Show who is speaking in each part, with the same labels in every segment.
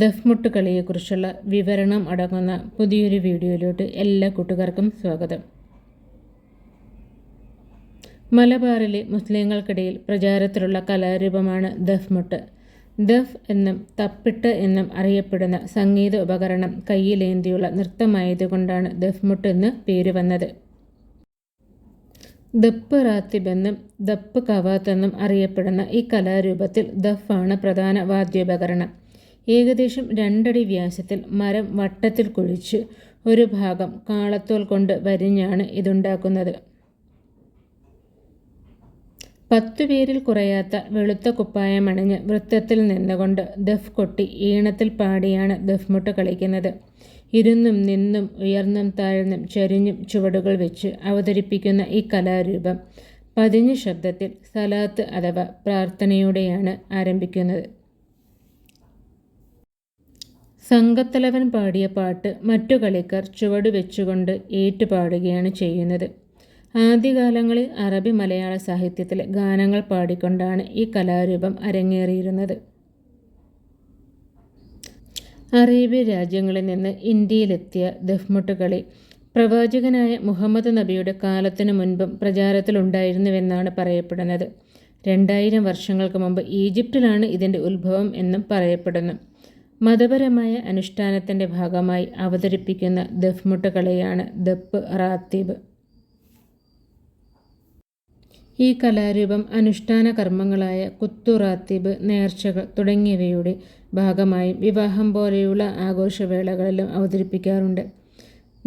Speaker 1: ദഫ്മുട്ട് കളിയെക്കുറിച്ചുള്ള വിവരണം അടങ്ങുന്ന പുതിയൊരു വീഡിയോയിലോട്ട് എല്ലാ കൂട്ടുകാർക്കും സ്വാഗതം. മലബാറിലെ മുസ്ലിങ്ങൾക്കിടയിൽ പ്രചാരത്തിലുള്ള കലാരൂപമാണ് ദഫ്മുട്ട്. ദഫ് എന്നും തപ്പിട്ട് എന്നും അറിയപ്പെടുന്ന സംഗീത ഉപകരണം കയ്യിലേന്തിയുള്ള നൃത്തമായതുകൊണ്ടാണ് ദഫ്മുട്ട് എന്ന് പേര് വന്നത്. ദപ്പ് റാത്തിബ് എന്നും ദപ്പ് കവാത്ത് എന്നും അറിയപ്പെടുന്ന ഈ കലാരൂപത്തിൽ ദഫ് ആണ് പ്രധാന വാദ്യോപകരണം. ഏകദേശം രണ്ടടി വ്യാസത്തിൽ മരം വട്ടത്തിൽ കുഴിച്ച് ഒരു ഭാഗം കാളത്തോൽ കൊണ്ട് വരിഞ്ഞാണ് ഇതുണ്ടാക്കുന്നത്. പത്തു പേരിൽ കുറയാത്ത വെളുത്ത കുപ്പായമണിഞ്ഞ് വൃത്തത്തിൽ നിന്നുകൊണ്ട് ദഫ് കൊട്ടി ഈണത്തിൽ പാടിയാണ് ദഫ്മുട്ട് കളിക്കുന്നത്. ഇരുന്നും നിന്നും ഉയർന്നും താഴ്ന്നും ചരിഞ്ഞും ചുവടുകൾ വെച്ച് അവതരിപ്പിക്കുന്ന ഈ കലാരൂപം പതിഞ്ഞ ശബ്ദത്തിൽ സലാത്ത് അഥവാ പ്രാർത്ഥനയോടെയാണ് ആരംഭിക്കുന്നത്. സംഘത്തലവൻ പാടിയ പാട്ട് മറ്റു കളിക്കാർ ചുവട് വെച്ചുകൊണ്ട് ഏറ്റുപാടുകയാണ് ചെയ്യുന്നത്. ആദ്യകാലങ്ങളിൽ അറബി മലയാള സാഹിത്യത്തിലെ ഗാനങ്ങൾ പാടിക്കൊണ്ടാണ് ഈ കലാരൂപം അരങ്ങേറിയിരുന്നത്. അറേബ്യ രാജ്യങ്ങളിൽ നിന്ന് ഇന്ത്യയിലെത്തിയ ദഫ്മുട്ട് കളി പ്രവാചകനായ മുഹമ്മദ് നബിയുടെ കാലത്തിനു മുൻപും പ്രചാരത്തിലുണ്ടായിരുന്നുവെന്നാണ് പറയപ്പെടുന്നത്. രണ്ടായിരം വർഷങ്ങൾക്ക് മുമ്പ് ഈജിപ്തിലാണ് ഇതിന്റെ ഉത്ഭവം എന്നും പറയപ്പെടുന്നു. മതപരമായ അനുഷ്ഠാനത്തിന്റെ ഭാഗമായി അവതരിപ്പിക്കുന്ന ദഫ്മുട്ട് കലയാണ് ദപ്പ് റാത്തീബ്. ഈ കലാരൂപം അനുഷ്ഠാന കർമ്മങ്ങളായ കുത്തുറാത്തീബ് നേർച്ചകൾ തുടങ്ങിയവയുടെ ഭാഗമായും വിവാഹം പോലെയുള്ള ആഘോഷവേളകളിലും അവതരിപ്പിക്കാറുണ്ട്.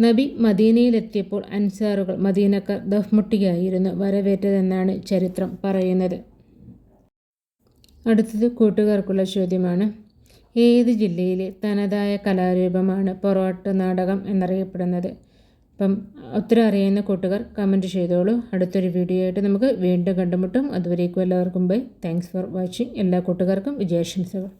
Speaker 1: നബി മദീനയിലെത്തിയപ്പോൾ അൻസാറുകൾ മദീനക്കാർ ദഫ്മുട്ടിയായിരുന്നു വരവേറ്റതെന്നാണ് ചരിത്രം പറയുന്നത്. അടുത്തത് കൂട്ടുകാർക്കുള്ള ചോദ്യമാണ്. ഏത് ജില്ലയിലെ തനതായ കലാരൂപമാണ് പൊറോട്ട് നാടകം എന്നറിയപ്പെടുന്നത്? അപ്പം ഒത്തിരി അറിയുന്ന കൂട്ടുകാർ കമന്റ് ചെയ്തോളൂ. അടുത്തൊരു വീഡിയോ ആയിട്ട് നമുക്ക് വീണ്ടും കണ്ടുമുട്ടും. അതുവരേക്കും എല്ലാവർക്കും ബൈ താങ്ക്സ് ഫോർ വാച്ചിങ് എല്ലാ കൂട്ടുകാർക്കും വിജയാശംസകൾ.